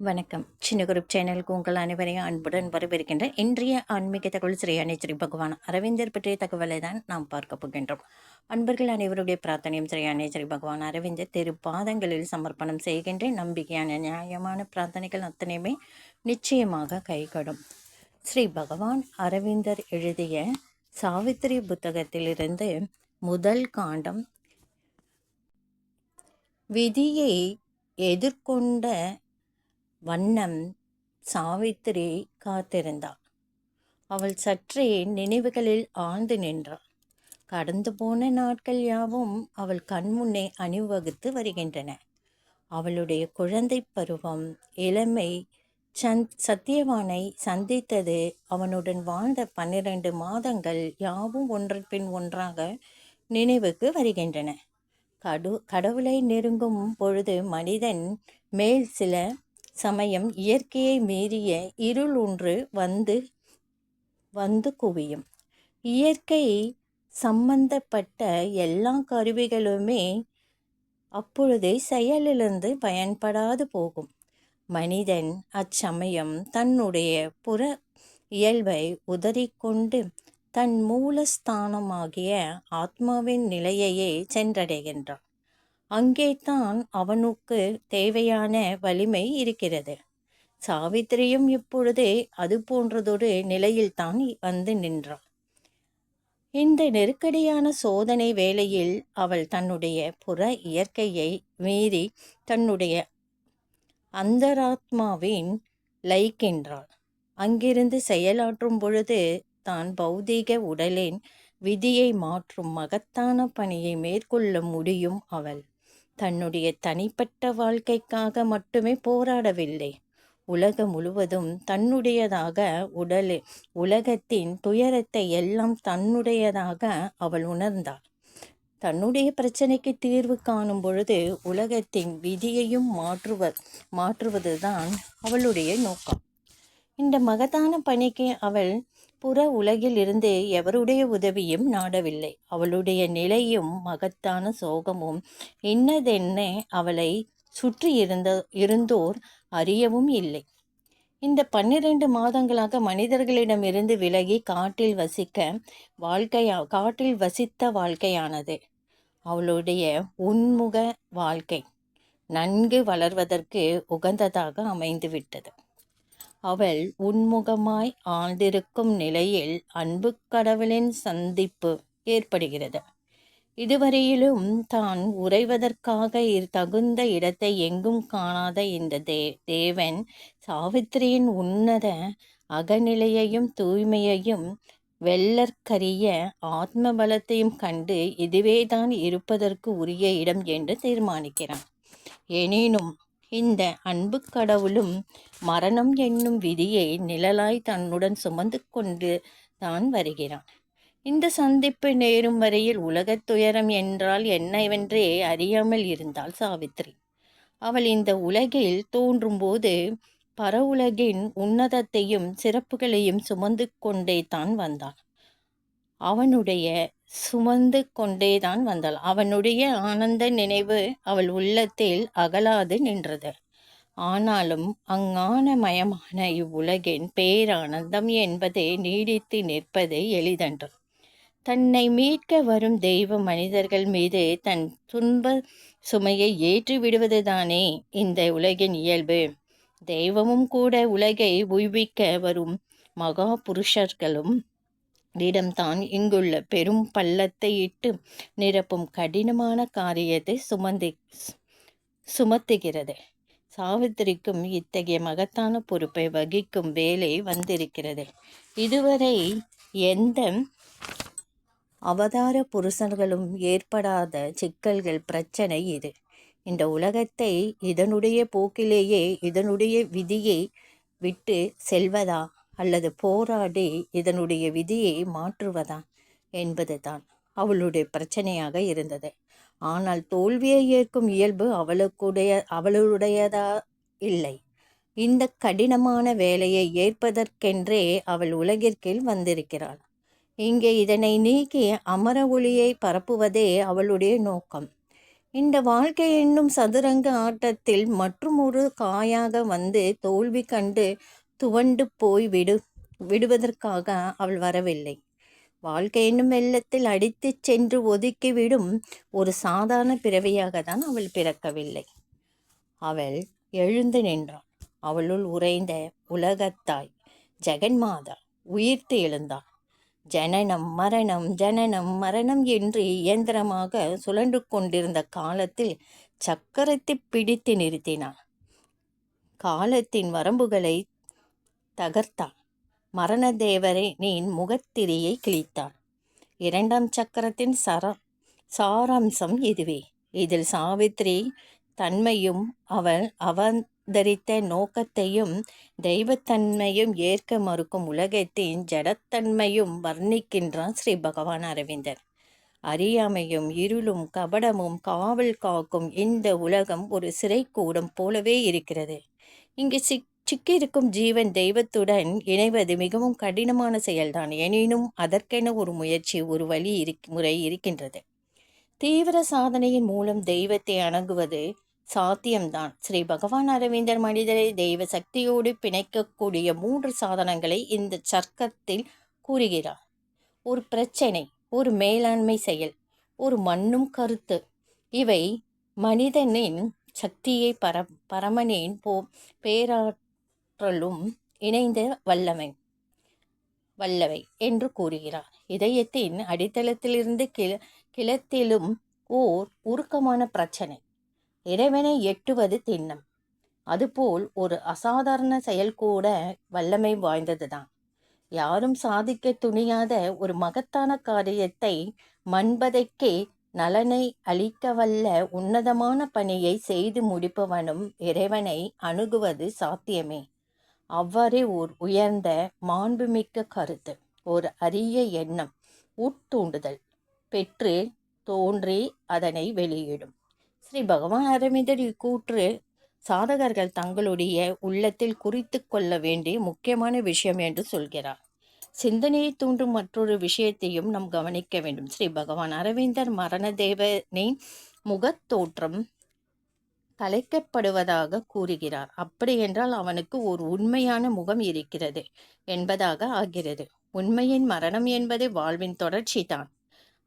வணக்கம். சின்ன குரூப் சேனலுக்கு உங்கள் அனைவரையும் அன்புடன் வரவேற்கின்ற இன்றைய ஆன்மீக தகவல் ஸ்ரீ அன்னை பகவான் அரவிந்தர் பற்றிய தகவலை தான் நாம் பார்க்க போகின்றோம். அன்பர்கள் அனைவருடைய பிரார்த்தனையும் ஸ்ரீ பகவான் அரவிந்தர் திரு பாதங்களில் சமர்ப்பணம் செய்கின்ற நம்பிக்கையான நியாயமான பிரார்த்தனைகள் அத்தனையுமே நிச்சயமாக கைகடும். ஸ்ரீ பகவான் அரவிந்தர் எழுதிய சாவித்திரி புத்தகத்திலிருந்து முதல் காண்டம் விதியை எதிர்கொண்ட வண்ணம் சாவித்திரி காத்திருந்தாள். அவள் சற்றே நினைவுகளில் ஆழ்ந்து நின்றாள். கடந்து போன நாட்கள் யாவும் அவள் கண்முன்னே அணிவகுத்து வருகின்றன. அவளுடைய குழந்தை பருவம் இளமை சந் சத்தியவானை சந்தித்தது அவனுடன் வாழ்ந்த பன்னிரண்டு மாதங்கள் யாவும் ஒன்றன் பின் ஒன்றாக நினைவுக்கு வருகின்றன. கடு கடவுளை நெருங்கும் பொழுது மனிதன் மேல் சில சமயம் இயற்கையை மீறிய இருள் ஒன்று வந்து வந்து குவியும். இயற்கை சம்பந்தப்பட்ட எல்லா கருவிகளுமே அப்பொழுதே செயலிலிருந்து பயன்படாது போகும். மனிதன் அச்சமயம் தன்னுடைய புற இயல்பை உதறிக்கொண்டு தன் மூலஸ்தானமாகிய ஆத்மாவின் நிலையையே சென்றடைகின்றான். அங்கே தான் அவனுக்கு தேவையான வலிமை இருக்கிறது. சாவித்திரியும் இப்பொழுதே அது போன்றதொரு நிலையில்தான் வந்து நின்றாள். இந்த நெருக்கடியான சோதனை வேளையில் அவள் தன்னுடைய புற இயற்கையை மீறி தன்னுடைய அந்தராத்மாவின் லைக்கின்றாள். அங்கிருந்து செயலாற்றும் பொழுது தான் பௌதீக உடலின் விதியை மாற்றும் மகத்தான பணியை மேற்கொள்ள முடியும் அவள். தன்னுடைய தனிப்பட்ட வாழ்க்கைக்காக மட்டுமே போராடவில்லை. உலகம் முழுவதும் தன்னுடையதாக உடல் உலகத்தின் துயரத்தை எல்லாம் தன்னுடையதாக அவள் உணர்ந்தாள். தன்னுடைய பிரச்சனைக்கு தீர்வு காணும் பொழுது உலகத்தின் விதியையும் மாற்றுவ மாற்றுவதுதான் அவளுடைய நோக்கம். இந்த மகத்தான பணிக்கு அவள் புற உலகில் இருந்து எவருடைய உதவியும் நாடவில்லை. அவளுடைய நிலையும் மகத்தான சோகமும் இன்னதென்ன அவளை சுற்றி இருந்த இருந்தோர் அறியவும் இல்லை. இந்த பன்னிரண்டு மாதங்களாக மனிதர்களிடமிருந்து விலகி காட்டில் வசிக்க வாழ்க்கையா காட்டில் வசித்த வாழ்க்கையானது அவளுடைய உன்முக வாழ்க்கை. நன்கு வளர்வதற்கு உகந்ததாக அமைந்துவிட்டது. அவள் உன்முகமாய் ஆழ்ந்திருக்கும் நிலையில் அன்பு கடவுளின் சந்திப்பு ஏற்படுகிறது. இதுவரையிலும் தான் உறைவதற்காக தகுந்த இடத்தை எங்கும் காணாத இந்த தே தேவன் சாவித்திரியின் உன்னத அகநிலையையும் தூய்மையையும் வெள்ளற்கரிய ஆத்ம பலத்தையும் கண்டு இதுவேதான் இருப்பதற்கு உரிய இடம் என்று தீர்மானிக்கிறான். எனினும் இந்த அன்பு கடவுளும் மரணம் என்னும் விதியை நிழலாய் தன்னுடன் சுமந்து கொண்டு தான் வருகிறான். இந்த சந்திப்பு நேரும் வரையில் உலகத் துயரம் என்றால் என்னவென்றே அறியாமல் இருந்தாள் சாவித்ரி. அவள் இந்த உலகில் தோன்றும்போது பரவுலகின் உன்னதத்தையும் சிறப்புகளையும் சுமந்து கொண்டே தான் வந்தாள். அவனுடைய சுமந்து கொண்டேதான் வந்தாள். அவனுடைய ஆனந்த நினைவு அவள் உள்ளத்தில் அகலாது நின்றது. ஆனாலும் அங்கானமயமான இவ்வுலகின் பேரானந்தம் என்பதே நீடித்து நிற்பது எளிதன்று. தன்னை மீட்க வரும் தெய்வ மனிதர்கள் மீது தன் துன்ப சுமையை ஏற்றி விடுவதுதானே இந்த உலகின் இயல்பு. தெய்வமும் கூட உலகை உய்விக்க வரும் மகா புருஷர்களும் இடம்தான் இங்குள்ள பெரும் பள்ளத்தை இட்டு நிரப்பும் கடினமான காரியத்தை சுமந்தி சுமத்துகிறது. சாவித்திரிக்கும் இத்தகைய மகத்தான பொறுப்பை வகிக்கும் வேலை வந்திருக்கிறது. இதுவரை எந்த அவதார புருஷர்களும் ஏற்படாத சிக்கல்கள் பிரச்சனை இது. இந்த உலகத்தை இதனுடைய போக்கிலேயே இதனுடைய விதியை விட்டு செல்வதா? அல்லது போராடி இதனுடைய விதியை மாற்றுவதா என்பதுதான் அவளுடைய பிரச்சனையாக இருந்தது. ஆனால் தோல்வியை ஏற்கும் இயல்பு அவளுக்குடைய அவளுடையதா இல்லை. இந்த கடினமான வேலையை ஏற்பதற்கென்றே அவள் உலகிற்கில் வந்திருக்கிறாள். இங்கே இதனை நீக்கி அமர ஒளியை பரப்புவதே அவளுடைய நோக்கம். இந்த வாழ்க்கை என்னும் சதுரங்க ஆட்டத்தில் மற்றுமொரு காயாக வந்து தோல்வி கண்டு துவண்டு போய் விடு விடுவதற்காக அவள் வரவில்லை. வாழ்க்கை என்னும் வெள்ளத்தில் அடித்துச் சென்று ஒதுக்கிவிடும் ஒரு சாதாரண பிறவியாக தான் அவள் பிறக்கவில்லை. அவள் எழுந்து நின்றாள். அவளுள் உறைந்த உலகத்தாய் ஜெகன்மாதா உயிர்த்து எழுந்தாள். ஜனனம் மரணம் ஜனனம் மரணம் என்று இயந்திரமாக சுழன்று கொண்டிருந்த காலத்தில் சக்கரத்தை பிடித்து நிறுத்தினாள் காலத்தின் வரம்புகளை தகர்த்தான். மரணதேவரின் முகத்திரியை கிழித்தான். இரண்டாம் சக்கரத்தின் சர சாராம்சம் இதுவே. இதில் சாவித்ரி தன்மையும் அவள் அவதரித்த நோக்கத்தையும் தெய்வத்தன்மையும் ஏற்க மறுக்கும் உலகத்தின் ஜடத்தன்மையும் வர்ணிக்கின்றான் ஸ்ரீ பகவான் அரவிந்தர். அறியாமையும் இருளும் கபடமும் காவல் காக்கும் இந்த உலகம் ஒரு சிறைக்கூடம் போலவே இருக்கிறது. இங்கு சிக் சிக்கியிருக்கும் ஜீவன் தெய்வத்துடன் இணைவது மிகவும் கடினமான செயல்தான். எனினும் அதற்கென ஒரு முயற்சி ஒரு வழி இருக் முறை இருக்கின்றது. தீவிர சாதனையின் மூலம் தெய்வத்தை அணுகுவது சாத்தியம்தான். ஸ்ரீ பகவான் அரவிந்தர் மனிதரை தெய்வ சக்தியோடு பிணைக்கக்கூடிய மூன்று சாதனங்களை இந்த சர்க்கத்தில் கூறுகிறார். ஒரு பிரச்சனை ஒரு மேலாண்மை செயல் ஒரு மண்ணும் கருத்து. இவை மனிதனின் சக்தியை பர பரமனின் போ ஆற்றலும் இணைந்த வல்லமை வல்லவை என்று கூறுகிறார். இதயத்தின் அடித்தளத்திலிருந்து கிள கிளத்திலும் ஓர் உருக்கமான பிரச்சனை. இறைவனை எட்டுவது திண்ணம். அதுபோல் ஒரு அசாதாரண செயல் கூட வல்லமை வாய்ந்ததுதான். யாரும் சாதிக்க துணியாத ஒரு மகத்தான காரியத்தை மண்பதைக்கே நலனை அளிக்கவல்ல உன்னதமான பணியை செய்து முடிப்பவனும் இறைவனை அணுகுவது சாத்தியமே. அவ்வாறே ஓர் உயர்ந்த மாண்புமிக்க கருத்து ஒரு அரிய எண்ணம் உட்தூண்டுதல் பெற்று தோன்றி அதனை வெளியிடும். ஸ்ரீ பகவான் அரவிந்தர் இக்கூற்று சாதகர்கள் தங்களுடைய உள்ளத்தில் குறித்து கொள்ள வேண்டிய முக்கியமான விஷயம் என்று சொல்கிறார். சிந்தனையை தூண்டும் மற்றொரு விஷயத்தையும் நாம் கவனிக்க வேண்டும். ஸ்ரீ பகவான் அரவிந்தர் மரணதேவனின் முகத்தோற்றம் கலைக்கப்படுவதாக கூறுகிறார். அப்படி என்றால் அவனுக்கு ஒரு உண்மையான முகம் இருக்கிறது என்பதாக ஆகிறது. உண்மையின் மரணம் என்பது வாழ்வின் தொடர்ச்சி தான்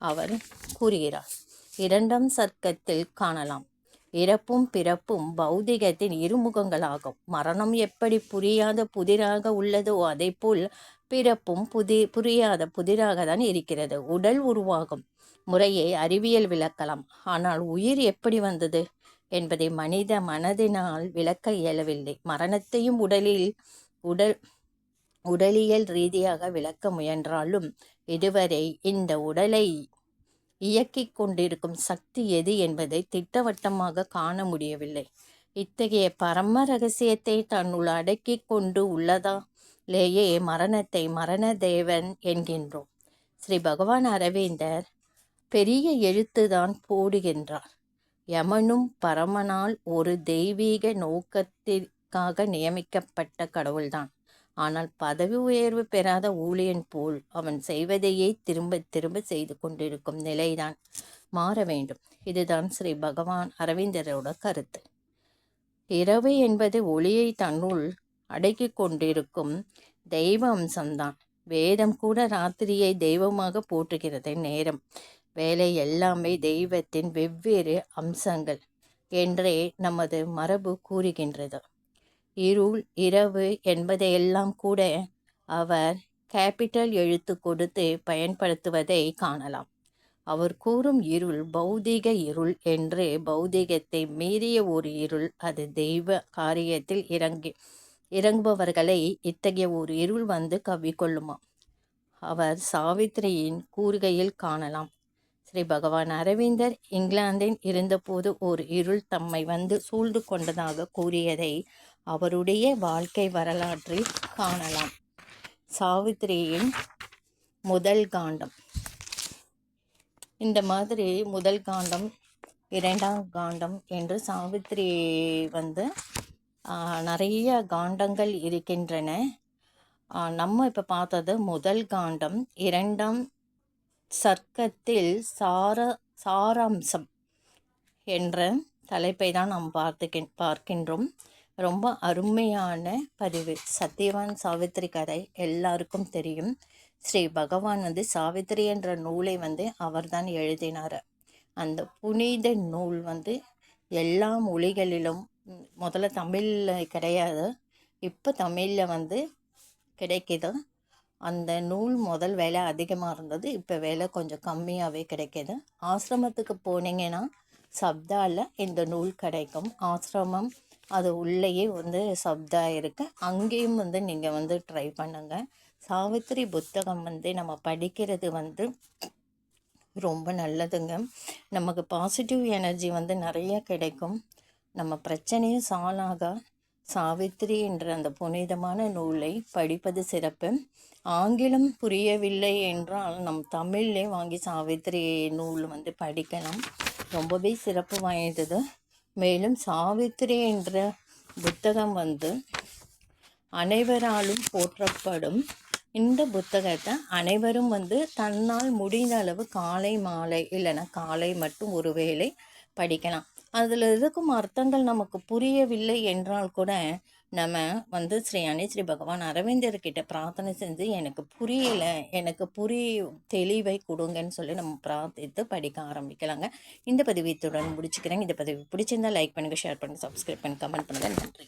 அவர் கூறுகிறார். இரண்டாம் சர்க்கத்தில் காணலாம். இறப்பும் பிறப்பும் பௌதிகத்தின் இருமுகங்களாகும். மரணம் எப்படி புரியாத புதிராக உள்ளதோ அதே போல் பிறப்பும் புதி புரியாத புதிராக தான் இருக்கிறது. உடல் உருவாகும். முறையை அறிவியல் விளக்கலாம். ஆனால் உயிர் எப்படி வந்தது? என்பதை மனித மனதினால் விளக்க இயலவில்லை. மரணத்தையும் உடலில் உடல் உடலியல் ரீதியாக விளக்க முயன்றாலும் இதுவரை இந்த உடலை இயக்கிக் கொண்டிருக்கும் சக்தி எது என்பதை திட்டவட்டமாக காண முடியவில்லை. இத்தகைய பரம ரகசியத்தை தன்னுள் அடக்கி கொண்டு உள்ளதாலேயே மரணத்தை மரண தேவன் என்கின்றோம். ஸ்ரீ பகவான் அரவிந்தர் பெரிய எழுத்துதான் போடுகின்றார். யமனும் பரமனால் ஒரு தெய்வீக நோக்கத்திற்காக நியமிக்கப்பட்ட கடவுள்தான். ஆனால் பதவி உயர்வு பெறாத ஊழியன் போல் அவன் செய்வதையே திரும்ப திரும்ப செய்து கொண்டிருக்கும் நிலைதான் மாற வேண்டும். இதுதான் ஸ்ரீ பகவான் அரவிந்தரோட கருத்து. இரவு என்பது ஒளியை தன்னுள் அடக்கி கொண்டிருக்கும் தெய்வ அம்சம்தான். வேதம் கூட ராத்திரியை தெய்வமாக போற்றுகிறது நேரம். வேலை எல்லாமே தெய்வத்தின் வெவ்வேறு அம்சங்கள் என்றே நமது மரபு கூறுகின்றது. இருள் இரவு என்பதையெல்லாம் கூட அவர் கேபிட்டல் எழுத்து கொடுத்து பயன்படுத்துவதை காணலாம். அவர் கூறும் இருள் பௌதிக இருள் என்று பௌதிகத்தை மீறிய ஒரு இருள் அது தெய்வ காரியத்தில் இறங்கி இறங்குபவர்களை இத்தகைய ஒரு இருள் வந்து கவ்விக்கொள்ளுமா அவர் சாவித்திரியின் கூறுகையில் காணலாம். ஸ்ரீ பகவான் அரவிந்தர் இங்கிலாந்தில் இருந்தபோது ஒரு இருள் தம்மை வந்து சூழ்ந்து கொண்டதாக கூறியதை அவருடைய வாழ்க்கை வரலாற்றில் காணலாம். சாவித்திரியின் முதல் காண்டம். இந்த மாதிரி முதல் காண்டம் இரண்டாம் காண்டம் என்று சாவித்திரி வந்து நிறைய காண்டங்கள் இருக்கின்றன. நம்ம இப்போ பார்த்தது முதல் காண்டம் இரண்டாம் சர்க்கத்தில் சார சாராம்சம் என்ற தலைப்பை தான் நாம் பார்த்துக்கின் பார்க்கின்றோம். ரொம்ப அருமையான பதிவு. சத்யவான் சாவித்திரி கதை எல்லாருக்கும் தெரியும். ஸ்ரீ பகவான் வந்து சாவித்திரி என்ற நூலை வந்து அவர்தான் எழுதினார். அந்த புனித நூல் வந்து எல்லா மொழிகளிலும் முதல்ல தமிழில் கிடையாது. இப்போ தமிழில் வந்து கிடைக்கிது. அந்த நூல் முதல் விலை அதிகமாக இருந்தது. இப்போ விலை கொஞ்சம் கம்மியாகவே கிடைக்கிது. ஆசிரமத்துக்கு போனீங்கன்னா சப்தாவில் இந்த நூல் கிடைக்கும். ஆசிரமம் அது உள்ளேயே வந்து சப்தா இருக்குது அங்கேயும் வந்து நீங்கள் வந்து ட்ரை பண்ணுங்கள் சாவித்திரி புத்தகம் வந்து நம்ம படிக்கிறது வந்து ரொம்ப நல்லதுங்க. நமக்கு பாசிட்டிவ் எனர்ஜி வந்து நிறைய கிடைக்கும். நம்ம பிரச்சனையும் சாலாக சாவித்திரி என்ற அந்த புனிதமான நூலை படிப்பது சிறப்பு. ஆங்கிலம் புரியவில்லை என்றால் நம் தமிழ்லே வாங்கி சாவித்திரி நூல் வந்து படிக்கலாம். ரொம்பவே சிறப்பு வாய்ந்தது. மேலும் சாவித்திரி என்ற புத்தகம் வந்து அனைவராலும் போற்றப்படும். இந்த புத்தகத்தை அனைவரும் வந்து தன்னால் முடிந்த அளவு காலை மாலை இல்லைன்னா காலை மட்டும் ஒரு வேளை படிக்கலாம். அதில் இருக்கும் அர்த்தங்கள் நமக்கு புரியவில்லை என்றால் கூட நம்ம வந்து ஸ்ரீ அணி ஸ்ரீ பகவான் அரவிந்தர்கிட்ட பிரார்த்தனை செஞ்சு எனக்கு புரியல எனக்கு புரிய தெளிவை கொடுங்கன்னு சொல்லி நம்ம பிரார்த்தித்து படிக்க ஆரம்பிக்கலாங்க. இந்த பதிவு இத்துடன் முடிச்சுக்கிறேன். இந்த பதிவு பிடிச்சிருந்தா லைக் பண்ணுங்கள் ஷேர் பண்ணுங்கள் சப்ஸ்கிரைப் பண்ணி கமெண்ட் பண்ணுங்கள் நன்றி.